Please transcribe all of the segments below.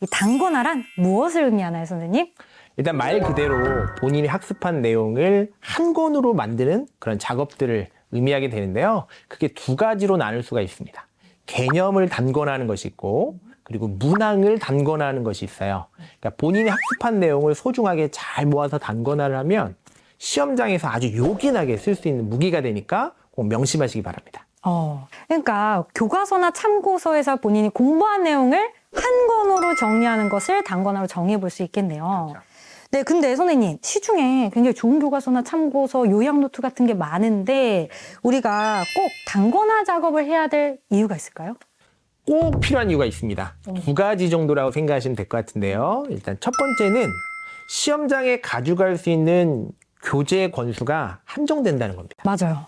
이 단권화란 무엇을 의미하나요, 선생님? 일단 말 그대로 본인이 학습한 내용을 한 권으로 만드는 그런 작업들을 의미하게 되는데요. 그게 두 가지로 나눌 수가 있습니다. 개념을 단권화하는 것이 있고 그리고 문항을 단권화하는 것이 있어요. 그러니까 본인이 학습한 내용을 소중하게 잘 모아서 단권화를 하면 시험장에서 아주 요긴하게 쓸 수 있는 무기가 되니까 꼭 명심하시기 바랍니다. 어, 그러니까 교과서나 참고서에서 본인이 공부한 내용을 한 권으로 정리하는 것을 단권화로 정의해 볼 수 있겠네요. 그렇죠. 네, 근데 선생님, 시중에 굉장히 좋은 교과서나 참고서, 요약 노트 같은 게 많은데 우리가 꼭 단권화 작업을 해야 될 이유가 있을까요? 꼭 필요한 이유가 있습니다. 두 가지 정도라고 생각하시면 될 것 같은데요. 일단 첫 번째는 시험장에 가져갈 수 있는 교재 권수가 한정된다는 겁니다. 맞아요.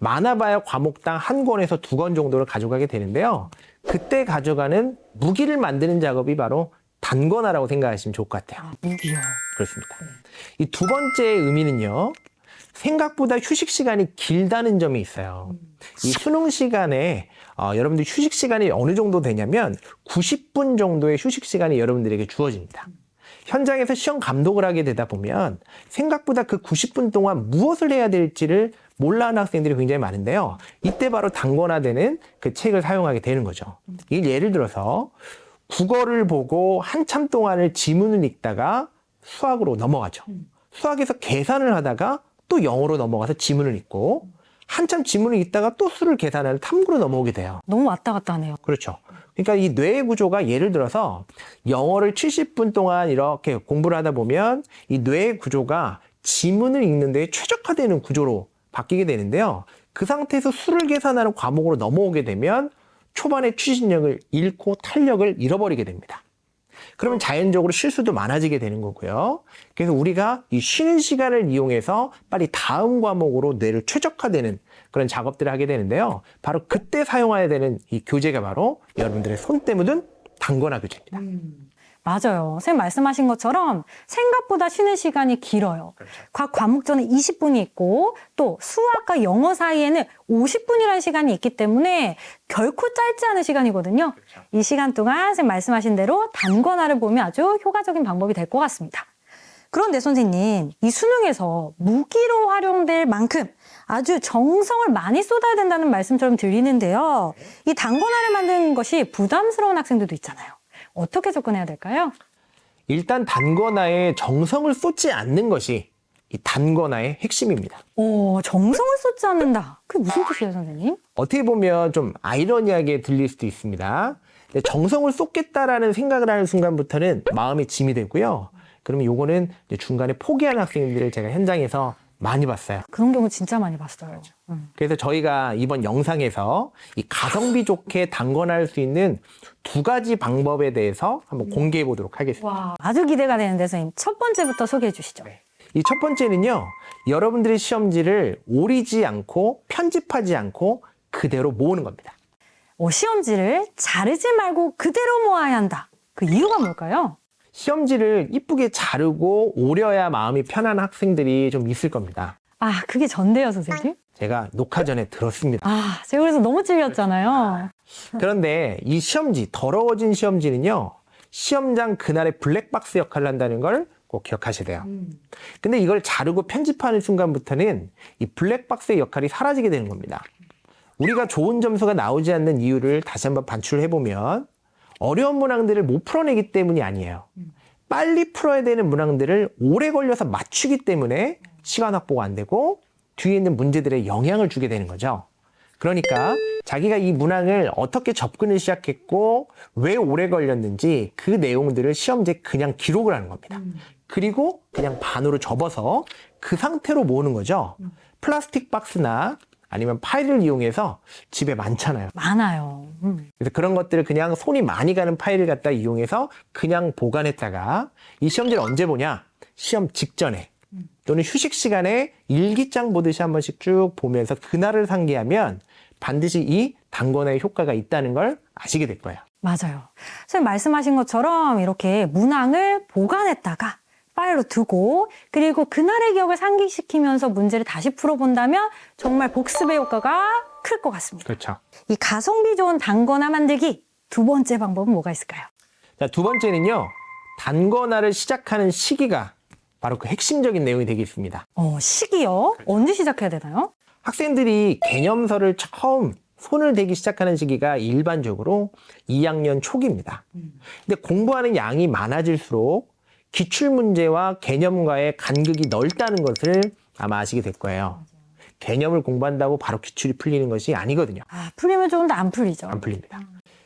많아봐야 과목당 한 권에서 두 권 정도를 가져가게 되는데요. 그때 가져가는 무기를 만드는 작업이 바로 단권화라고 생각하시면 좋을 것 같아요. 아, 무기요. 그렇습니다. 이 두 번째 의미는요. 생각보다 휴식 시간이 길다는 점이 있어요. 이 수능 시간에 어, 여러분들 휴식 시간이 어느 정도 되냐면 90분 정도의 휴식 시간이 여러분들에게 주어집니다. 현장에서 시험 감독을 하게 되다 보면 생각보다 그 90분 동안 무엇을 해야 될지를 몰라하는 학생들이 굉장히 많은데요. 이때 바로 단권화되는 그 책을 사용하게 되는 거죠. 이 예를 들어서 국어를 보고 한참 동안을 지문을 읽다가 수학으로 넘어가죠. 수학에서 계산을 하다가 또 영어로 넘어가서 지문을 읽고 한참 지문을 읽다가 또 수를 계산하는 탐구로 넘어오게 돼요. 너무 왔다 갔다 하네요. 그렇죠. 그러니까 이 뇌의 구조가 예를 들어서 영어를 70분 동안 이렇게 공부를 하다 보면 이 뇌의 구조가 지문을 읽는 데 최적화되는 구조로 바뀌게 되는데요. 그 상태에서 수를 계산하는 과목으로 넘어오게 되면 초반에 추진력을 잃고 탄력을 잃어버리게 됩니다. 그러면 자연적으로 실수도 많아지게 되는 거고요. 그래서 우리가 이 쉬는 시간을 이용해서 빨리 다음 과목으로 뇌를 최적화되는 그런 작업들을 하게 되는데요. 바로 그때 사용해야 되는 이 교재가 바로 여러분들의 손때 묻은 단권화 교재입니다. 맞아요. 선생님 말씀하신 것처럼 생각보다 쉬는 시간이 길어요. 각 과목 전에 20분이 있고 또 수학과 영어 사이에는 50분이라는 시간이 있기 때문에 결코 짧지 않은 시간이거든요. 이 시간 동안 선생님 말씀하신 대로 단권화를 보면 아주 효과적인 방법이 될 것 같습니다. 그런데 선생님, 이 수능에서 무기로 활용될 만큼 아주 정성을 많이 쏟아야 된다는 말씀처럼 들리는데요. 이 단권화를 만드는 것이 부담스러운 학생들도 있잖아요. 어떻게 접근해야 될까요? 일단 단권화에 정성을 쏟지 않는 것이 이 단권화의 핵심입니다. 오, 정성을 쏟지 않는다. 그게 무슨 뜻이에요, 선생님? 어떻게 보면 좀 아이러니하게 들릴 수도 있습니다. 근데 정성을 쏟겠다라는 생각을 하는 순간부터는 마음이 짐이 되고요. 그러면 요거는 이제 중간에 포기하는 학생들을 제가 현장에서 많이 봤어요. 그런 경우 진짜 많이 봤어요. 음. 그래서 저희가 이번 영상에서 이 가성비 좋게 단권할 수 있는 두 가지 방법에 대해서 한번 공개해 보도록 하겠습니다. 와, 아주 기대가 되는데 선생님 첫 번째부터 소개해 주시죠. 이첫 번째는요, 여러분들의 시험지를 오리지 않고 편집하지 않고 그대로 모으는 겁니다. 오, 시험지를 자르지 말고 그대로 모아야 한다. 그 이유가 뭘까요? 시험지를 이쁘게 자르고 오려야 마음이 편한 학생들이 좀 있을 겁니다. 아, 그게 전데요, 선생님? 제가 녹화 전에 들었습니다. 아, 제가 그래서 너무 찔렸잖아요. 그런데 이 시험지, 더러워진 시험지는요, 시험장 그날의 블랙박스 역할을 한다는 걸 꼭 기억하셔야 돼요. 근데 이걸 자르고 편집하는 순간부터는 이 블랙박스의 역할이 사라지게 되는 겁니다. 우리가 좋은 점수가 나오지 않는 이유를 다시 한번 반출해 보면 어려운 문항들을 못 풀어내기 때문이 아니에요. 빨리 풀어야 되는 문항들을 오래 걸려서 맞추기 때문에 시간 확보가 안 되고 뒤에 있는 문제들에 영향을 주게 되는 거죠. 그러니까 자기가 이 문항을 어떻게 접근을 시작했고 왜 오래 걸렸는지 그 내용들을 시험지에 그냥 기록을 하는 겁니다. 그리고 그냥 반으로 접어서 그 상태로 모으는 거죠. 플라스틱 박스나 아니면 파일을 이용해서 집에 많잖아요. 많아요. 음. 그래서 그런 것들을 그냥 손이 많이 가는 파일을 갖다 이용해서 그냥 보관했다가 이 시험지를 언제 보냐? 시험 직전에 또는 휴식 시간에 일기장 보듯이 한 번씩 쭉 보면서 그날을 상기하면 반드시 이 단권화의 효과가 있다는 걸 아시게 될 거예요. 맞아요. 선생님 말씀하신 것처럼 이렇게 문항을 보관했다가 파일로 두고 그리고 그날의 기억을 상기시키면서 문제를 다시 풀어본다면 정말 복습의 효과가 클 것 같습니다. 그렇죠. 이 가성비 좋은 단거나 만들기 두 번째 방법은 뭐가 있을까요? 자, 두 번째는요. 단권화를 시작하는 시기가 바로 그 핵심적인 내용이 되겠습니다. 어, 시기요? 언제 시작해야 되나요? 학생들이 개념서를 처음 손을 대기 시작하는 시기가 일반적으로 2학년 초기입니다. 근데 공부하는 양이 많아질수록 기출 문제와 개념과의 간극이 넓다는 것을 아마 아시게 될 거예요. 개념을 공부한다고 바로 기출이 풀리는 것이 아니거든요. 아, 풀리면 좋은데 안 풀리죠. 안 풀립니다.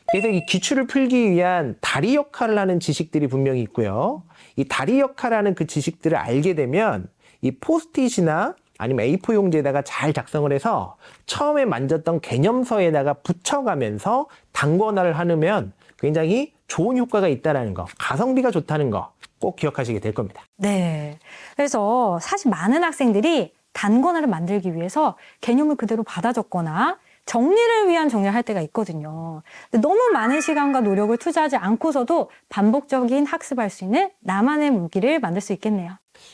그래서 이 기출을 풀기 위한 다리 역할을 하는 지식들이 분명히 있고요. 이 다리 역할을 하는 그 지식들을 알게 되면 이 포스트잇이나 아니면 A4 용지에다가 잘 작성을 해서 처음에 만졌던 개념서에다가 붙여가면서 단권화를 하면 굉장히 좋은 효과가 있다는 거, 가성비가 좋다는 거 꼭 기억하시게 될 겁니다. 네. 그래서 사실 많은 학생들이 단권화를 만들기 위해서 개념을 그대로 받아 적거나 정리를 위한 정리를 할 때가 있거든요. 너무 많은 시간과 노력을 투자하지 않고서도 반복적인 학습할 수 있는 나만의 무기를 만들 수 있겠네요.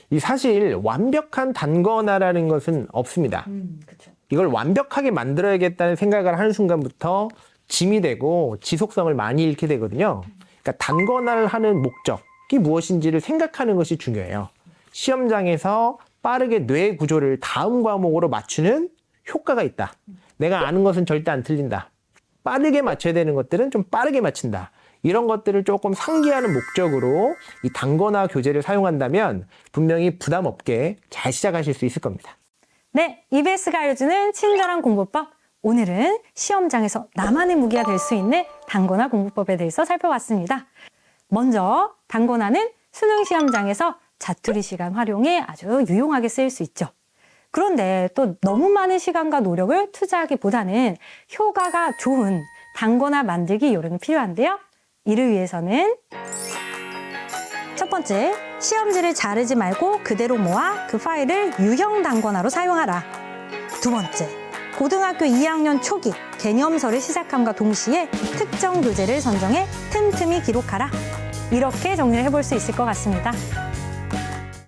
이 사실 완벽한 단권화라는 것은 없습니다. 그렇죠. 이걸 완벽하게 만들어야겠다는 생각을 하는 순간부터 짐이 되고 지속성을 많이 잃게 되거든요. 그러니까 단권화를 하는 목적 이 무엇인지를 생각하는 것이 중요해요. 시험장에서 빠르게 뇌 구조를 다음 과목으로 맞추는 효과가 있다. 내가 아는 것은 절대 안 틀린다. 빠르게 맞춰야 되는 것들은 좀 빠르게 맞춘다. 이런 것들을 조금 상기하는 목적으로 이 단권화 교재를 사용한다면 분명히 부담 없게 잘 시작하실 수 있을 겁니다. 네, EBS가 알려주는 친절한 공부법. 오늘은 시험장에서 나만의 무기가 될 수 있는 단권화 공부법에 대해서 살펴봤습니다. 먼저 단권화는 수능 시험장에서 자투리 시간 활용에 아주 유용하게 쓰일 수 있죠. 그런데 또 너무 많은 시간과 노력을 투자하기보다는 효과가 좋은 단권화 만들기 요령이 필요한데요. 이를 위해서는 첫 번째, 시험지를 자르지 말고 그대로 모아 그 파일을 유형 단권화로 사용하라. 두 번째, 고등학교 2학년 초기 개념서를 시작함과 동시에 특정 교재를 선정해 틈틈이 기록하라. 이렇게 정리를 해볼 수 있을 것 같습니다.